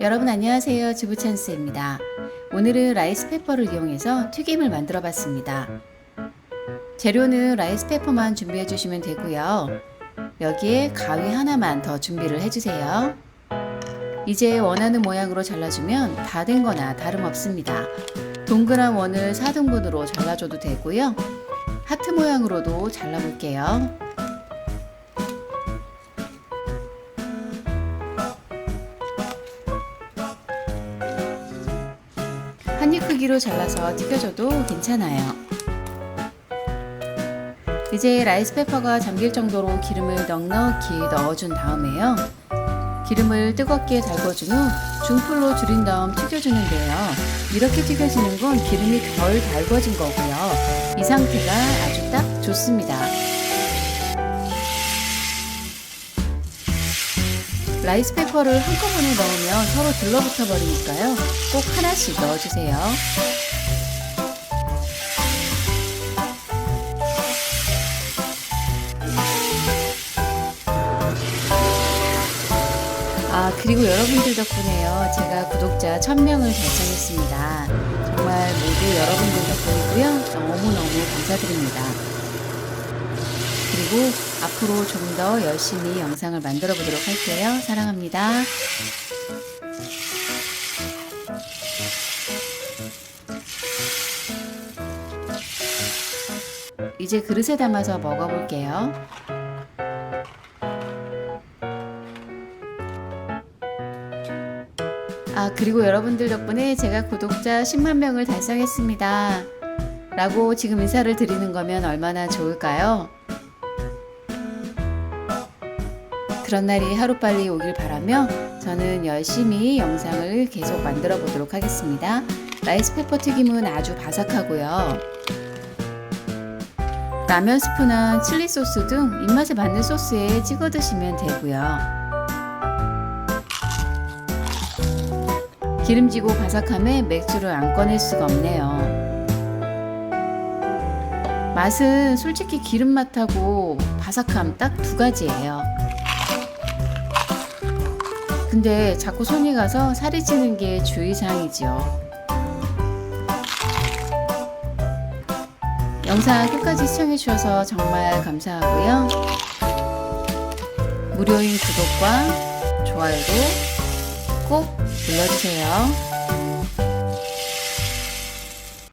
여러분 안녕하세요. 주부찬스입니다. 오늘은 라이스페퍼를 이용해서 튀김을 만들어 봤습니다. 재료는 라이스페퍼만 준비해 주시면 되고요. 여기에 가위 하나만 더 준비를 해주세요. 이제 원하는 모양으로 잘라주면 다 된 거나 다름없습니다. 동그란 원을 4등분으로 잘라줘도 되고요. 하트 모양으로도 잘라볼게요. 한 입 크기로 잘라서 튀겨줘도 괜찮아요. 이제 라이스페퍼가 잠길 정도로 기름을 넉넉히 넣어준 다음에요. 기름을 뜨겁게 달궈준 후 중불로 줄인 다음 튀겨주는데요. 이렇게 튀겨지는 건 기름이 덜 달궈진 거고요. 이 상태가 아주 딱 좋습니다. 라이스 페퍼를 한꺼번에 넣으면 서로 들러붙어 버리니까요. 꼭 하나씩 넣어주세요. 아, 그리고 여러분들 덕분에요. 제가 구독자 1000명을 달성했습니다. 정말 모두 여러분들 덕분이고요. 너무너무 감사드립니다. 그리고 앞으로 좀 더 열심히 영상을 만들어 보도록 할게요. 사랑합니다. 이제 그릇에 담아서 먹어볼게요. 아, 그리고 여러분들 덕분에 제가 구독자 10만 명을 달성했습니다. 라고 지금 인사를 드리는 거면 얼마나 좋을까요? 그런 날이 하루빨리 오길 바라며 저는 열심히 영상을 계속 만들어 보도록 하겠습니다. 라이스페퍼 튀김은 아주 바삭하고요. 라면 스프나 칠리 소스 등 입맛에 맞는 소스에 찍어 드시면 되고요. 기름지고 바삭함에 맥주를 안 꺼낼 수가 없네요. 맛은 솔직히 기름 맛하고 바삭함 딱 두 가지예요. 근데 자꾸 손이 가서 살이 찌는 게 주의사항이죠. 영상 끝까지 시청해주셔서 정말 감사하고요. 무료인 구독과 좋아요도 꼭 눌러주세요.